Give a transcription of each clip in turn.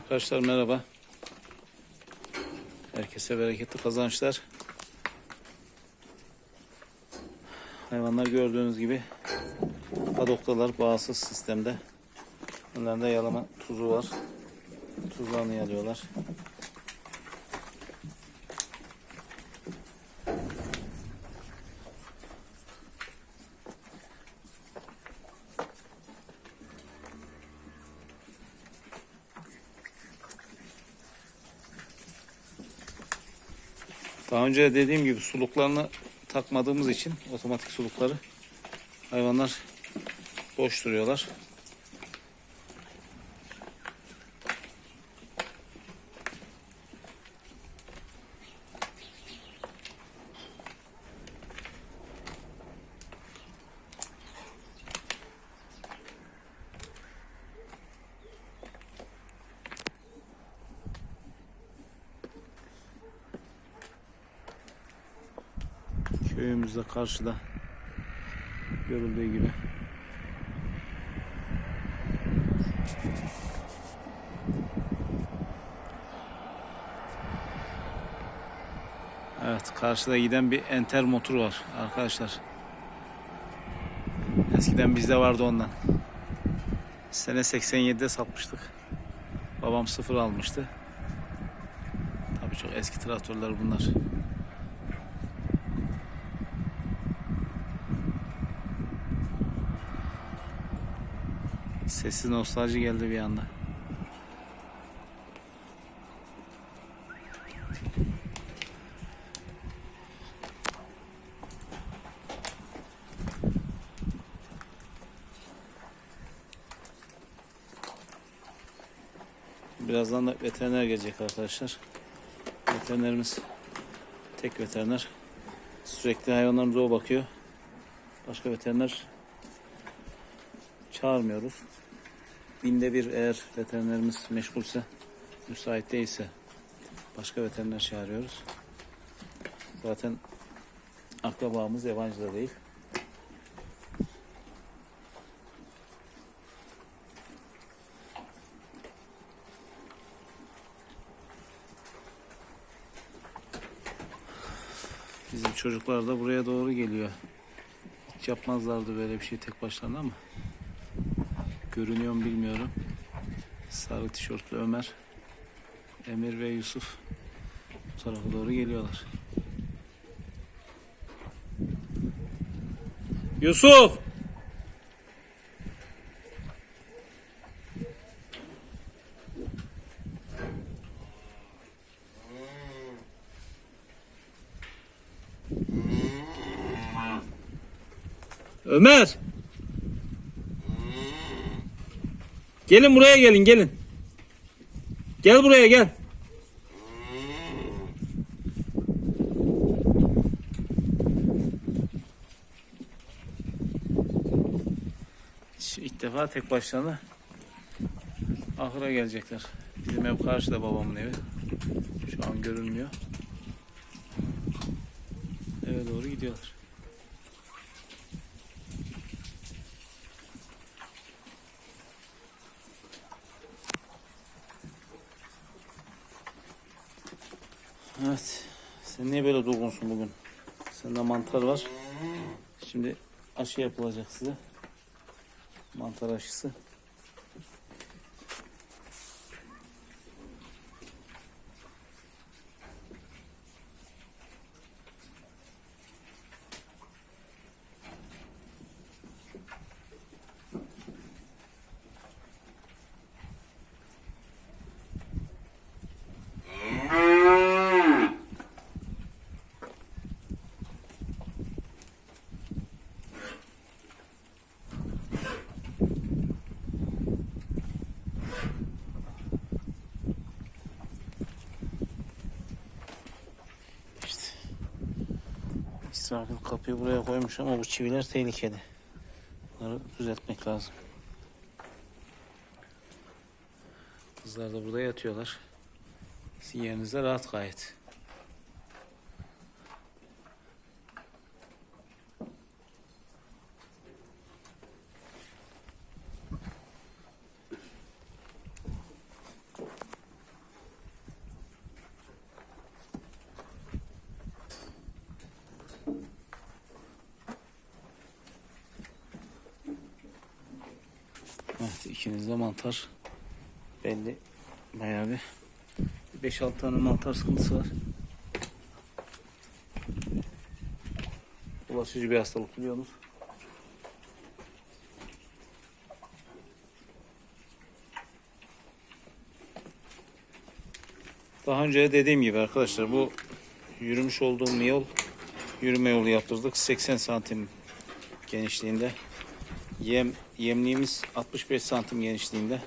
Arkadaşlar merhaba. Herkese bereketli kazançlar. Hayvanlar gördüğünüz gibi padoktalar bağımsız sistemde. Bunların da yalama tuzu var. Tuzlarını yalıyorlar. Daha önce dediğim gibi suluklarını takmadığımız için otomatik sulukları hayvanlar boş duruyorlar. Köyümüzde karşıda görüldüğü gibi. Evet karşıda giden bir enter motor var arkadaşlar. Eskiden bizde vardı ondan. Sene 87'de satmıştık. Babam sıfır almıştı. Tabii çok eski traktörler bunlar. Sessiz nostalji geldi bir anda. Birazdan da veteriner gelecek arkadaşlar. Veterinerimiz tek veteriner. Sürekli hayvanlarımıza o bakıyor. Başka veteriner çağırmıyoruz. Binde bir eğer veterinerimiz meşgulse, müsait değilse başka veteriner çağırıyoruz. Zaten akrabamız yabancı da değil. Bizim çocuklar da buraya doğru geliyor. Hiç yapmazlardı böyle bir şey tek başlarına ama görünüyor mu bilmiyorum. Sarı tişörtlü Ömer, Emir ve Yusuf bu tarafa doğru geliyorlar. Yusuf! Ömer! Gelin buraya gelin gelin. Gel buraya gel. Şu ilk defa tek başlarına ahıra gelecekler. Bizim ev karşıda babamın evi. Şu an görünmüyor. Eve doğru gidiyorlar. Evet. Sen niye böyle durgunsun bugün? Sende mantar var. Şimdi aşı yapılacak size. Mantar aşısı. İsrafil kapıyı buraya koymuş ama bu çiviler tehlikeli. Bunları düzeltmek lazım. Kızlar da burada yatıyorlar. Sizin yerinizde rahat gayet. Evet ikinizde mantar belli bayağı bir 5-6 tane mantar sıkıntısı var. Bulaşıcı bir hastalık biliyorsunuz. Daha önce dediğim gibi arkadaşlar bu yürümüş olduğum yol yürüme yolu yaptırdık. 80 santim genişliğinde. Yem yemliğimiz 65 santim genişliğinde.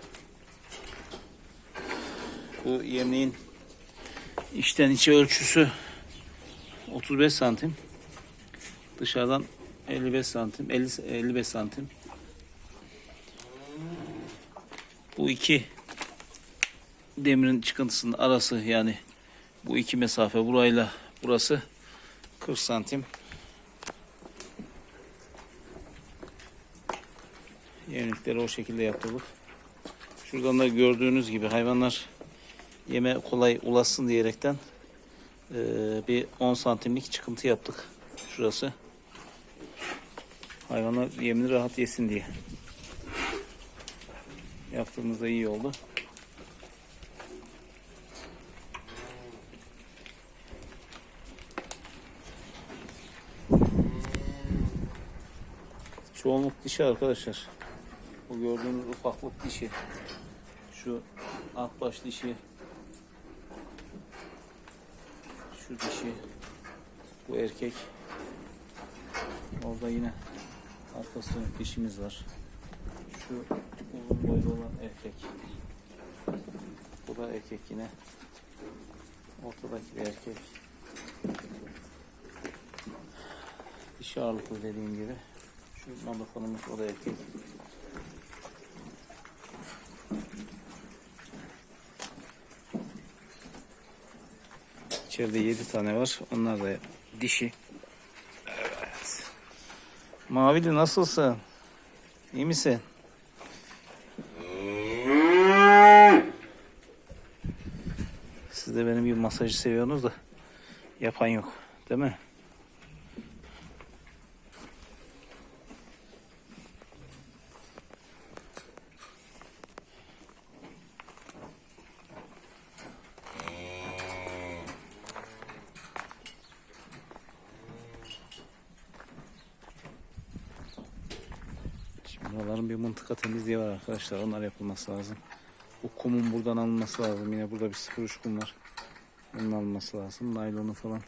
Bu yemliğin içten içe ölçüsü 35 santim. Dışarıdan 55 santim, 50 55 santim. Bu iki demirin çıkıntısının arası yani bu iki mesafe burayla burası 40 santim. Yemlikleri o şekilde yaptırdık. Şuradan da gördüğünüz gibi hayvanlar yeme kolay ulaşsın diyerekten eee, bir 10 santimlik çıkıntı yaptık. Şurası. Hayvanlar yemini rahat yesin diye. Yaptığımızda iyi oldu. Çoğunluk dişi arkadaşlar. Bu gördüğünüz ufaklık dişi. Şu akbaş dişi. Şu dişi. Bu erkek. Orada yine arkası dişimiz var. Şu uzun boylu olan erkek. Bu da erkek yine. Ortadaki bir erkek. Dişi ağırlıklı dediğim gibi. Şu mandafonumuz o da erkek. İçeride 7 tane var. Onlar da dişi. Evet. Mavili nasılsın? İyi misin? Siz de benim gibi masajı seviyorsunuz da yapan yok. Değil mi? Buraların bir mıntıka temizliği var arkadaşlar. Onlar yapılması lazım. Bu kumun buradan alınması lazım. Yine burada bir sıfır uç kum var. Onun alınması lazım. Naylonu falan.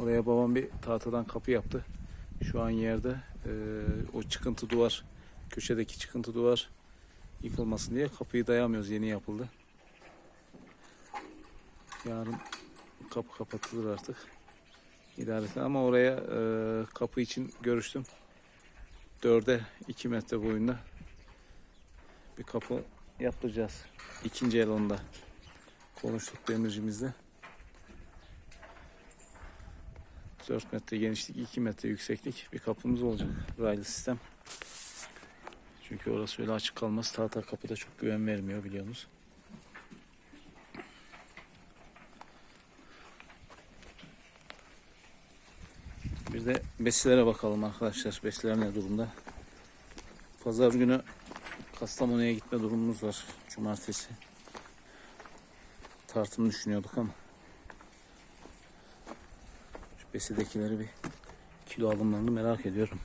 Oraya babam bir tahtadan kapı yaptı. Şu an yerde eee, o çıkıntı duvar, köşedeki çıkıntı duvar yıkılmasın diye kapıyı dayamıyoruz. Yeni yapıldı. Yarın kapı kapatılır artık. İdareten ama oraya eee, kapı için görüştüm. 4'e 2 metre boyunda bir kapı yaptıracağız. İkinci el onda. Konuştuk demircimizle. 4 metre genişlik, 2 metre yükseklik bir kapımız olacak. Raylı sistem. Çünkü orası öyle açık kalmaz. Tahta kapıda çok güven vermiyor biliyorsunuz. Besilere bakalım arkadaşlar. Besiler ne durumda? Pazar günü Kastamonu'ya gitme durumumuz var. Cumartesi. Tartım düşünüyorduk ama. Şu besidekileri bir kilo alımlarını merak ediyorum.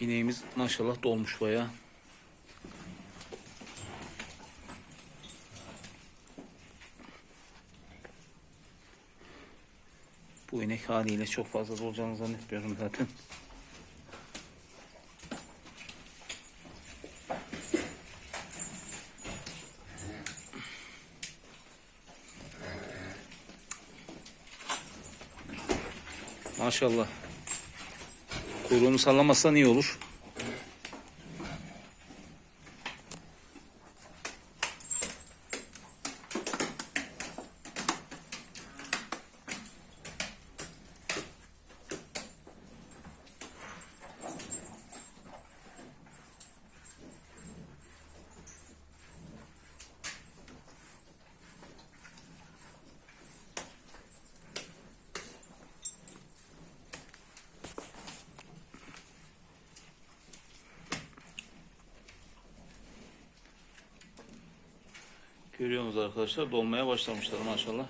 İneğimiz maşallah dolmuş bayağı. İnek haliyle çok fazla dolacağını zannetmiyorum zaten. Maşallah. Kuyruğunu sallamazsan iyi olur. Görüyorsunuz arkadaşlar dolmaya başlamışlar maşallah.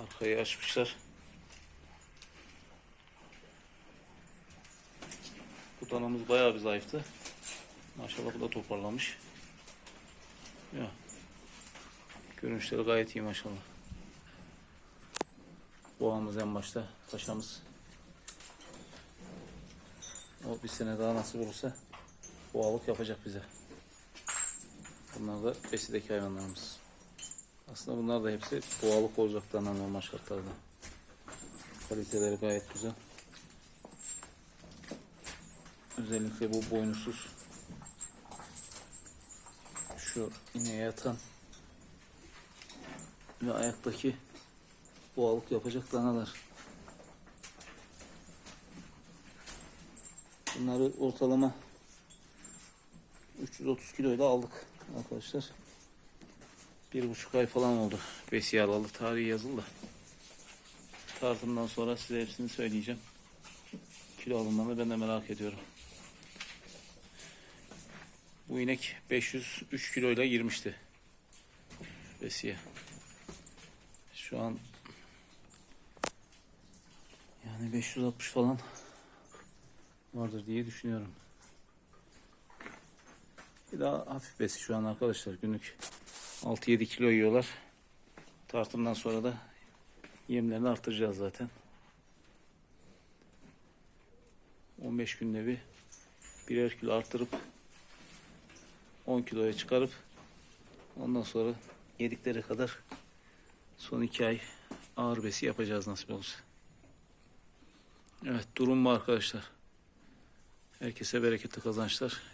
Arkayı açmışlar. Bu danamız bayağı bir zayıftı. Maşallah bu da toparlamış. Ya. Görünüşleri gayet iyi maşallah. Boğamız en başta. Paşamız. O bir sene daha nasip olursa boğalık yapacak bize. Bunlar da besideki hayvanlarımız. Aslında bunlar da hepsi boğalık olacaklarından normal şartlarda. Kaliteleri gayet güzel. Özellikle bu boynuzsuz şu ineğe yatan ve ayaktaki boğalık yapacak danalar. Bunları ortalama 330 kiloyla aldık arkadaşlar. Bir buçuk ay falan oldu. Besiye alalı tarihi yazıldı. Tartımdan sonra size hepsini söyleyeceğim. Kilo alımlarını ben de merak ediyorum. Bu inek 503 kiloyla girmişti. Besiye. Şu an yani 560 falan vardır diye düşünüyorum. Bir daha hafif besi şu an arkadaşlar günlük 6-7 kilo yiyorlar. Tartımdan sonra da yemlerini artıracağız zaten. 15 günde bir birer kilo artırıp 10 kiloya çıkarıp ondan sonra yedikleri kadar son 2 ay ağır besi yapacağız nasip olursa. Evet durum bu arkadaşlar. Herkese bereketli kazançlar.